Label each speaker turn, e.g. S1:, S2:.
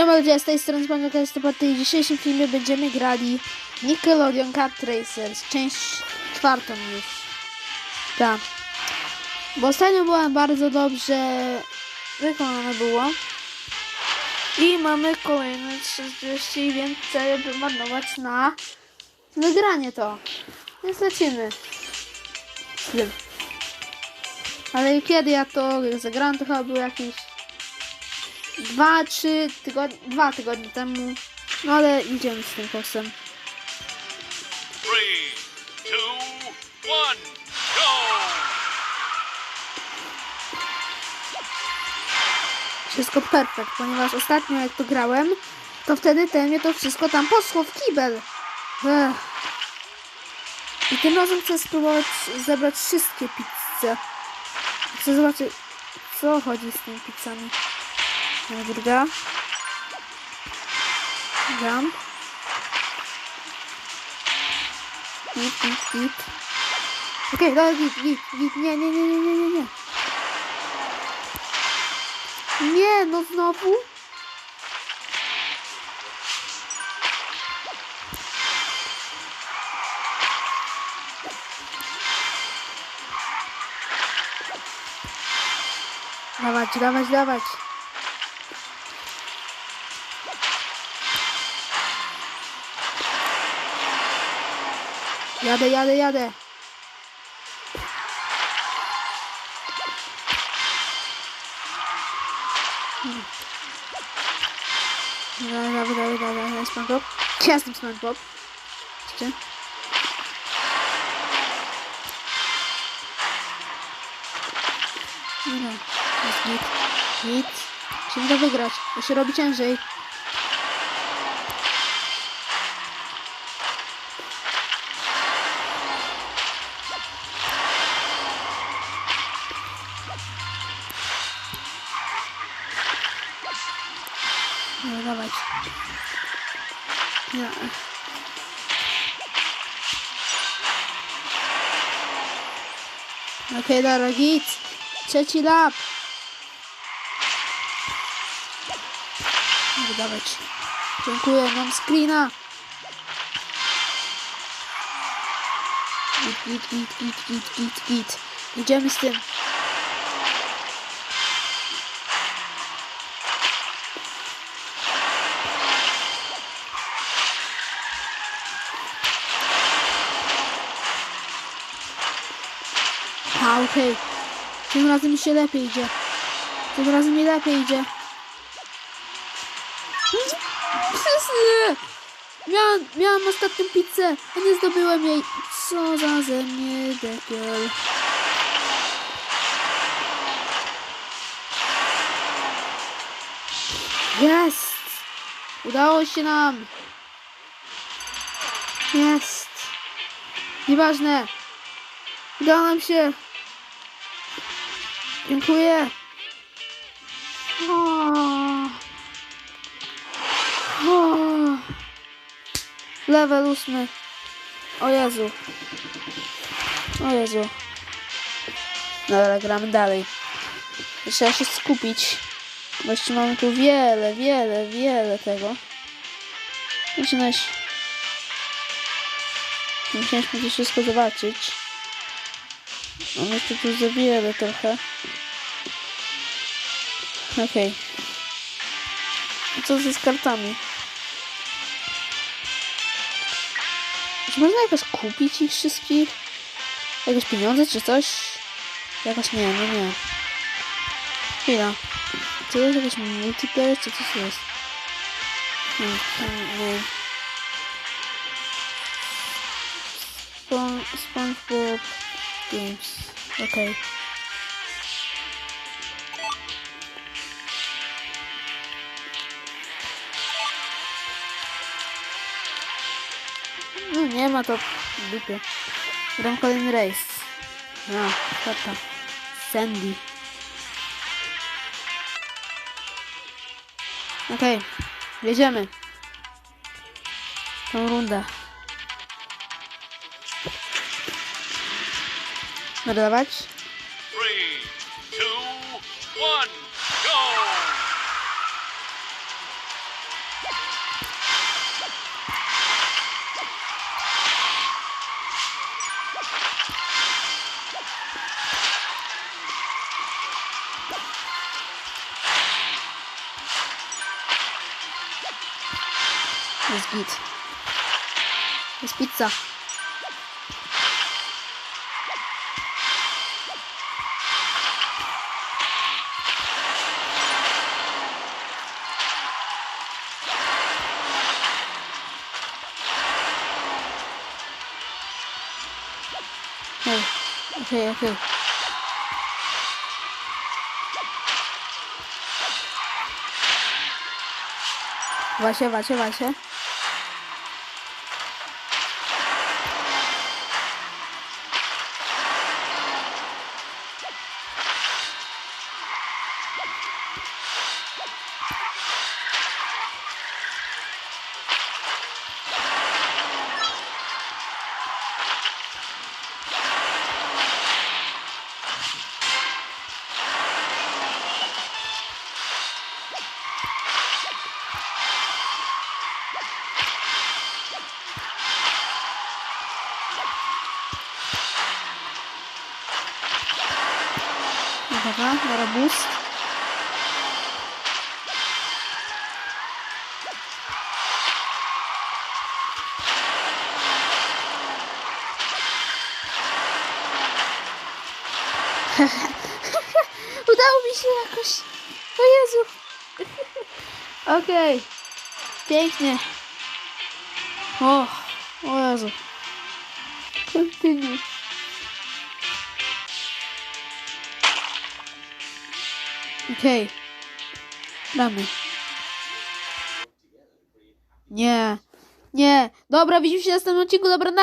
S1: Siema ludzie, z tej strony Spaniaka jest to w dzisiejszym filmie będziemy grali Nickelodeon Kart Racers, część czwartą już. Tak. Bo ostatnio była bardzo dobrze wykonane było. I mamy kolejne 30, więc chcę wymarnować na wygranie to. Więc lecimy. Ale kiedy ja to zagrałem, to chyba był jakiś dwa, trzy tygodnie, dwa tygodnie temu. No ale idziemy z tym kosem.
S2: Three, two, one, go!
S1: Wszystko perfekt, ponieważ ostatnio jak to grałem, to wtedy ten mnie to wszystko tam poszło w kibel. Ech. I tym razem chcę spróbować zebrać wszystkie pizze. Chcę zobaczyć, co chodzi z tymi pizzami. Druga. Jump. Git, git, git. Okej, dobra, git, git, git. Nie, nie, nie, nie, nie, nie, nie. Nie, no znowu? Dawać, dawać, dawać. Jadę, jadę, jadę. Dawaj, dawaj, dawaj, dawaj, dawaj, SpongeBob. Jestem SpongeBob. Jeszcze. Dobra, jest git, git. Musimy to wygrać, to się robi ciężej. No dawać. Ja. Okej, dobra, git. Trzeci lap. Dawać. Dziękuję, mam screena. Git, git, git, git, git, git, git. Idziemy z tym. Okej. Tym razem mi się lepiej idzie. Tym razem mi lepiej idzie. Wszyscy! Miałam, miałam ostatnią pizzę, a nie zdobyłem jej. Co za ze mnie dekiel. Jest! Udało się nam! Jest! Nieważne! Udało nam się! Dziękuję! Level ósmy. O Jezu. O Jezu. Dobra, gramy dalej. Trzeba się skupić. Jeszcze mamy tu wiele, wiele, wiele tego. Zaczynać. Musieliśmy to wszystko zobaczyć. Mamy tu, tu za wiele trochę. Okej. Co ze kartami? Czy można jakoś kupić ich wszystkich? Jakieś pieniądze czy coś? Jakoś nie, no nie. Chwila. To jest jakiś multiplayer czy co to jest? Nie, nie. Spon SpongeBob Games. Okej. No nie ma to w dupie. Gram kolejny rejs. No, tata. Sandy. Okej, okay. jedziemy. Tą rundę. Nadawać?
S2: Three, two, one,
S1: Jest git. Jest pizza. Okej, okej, okej. Właśnie, właśnie, właśnie. Dobra, dobra, boost. Udało mi się jakoś. O Jezu. Okej. Pięknie. O, o Jezu. Continue. Okej. Gramy. Nie. Nie. Dobra, widzimy się w następnym odcinku. Dobra, na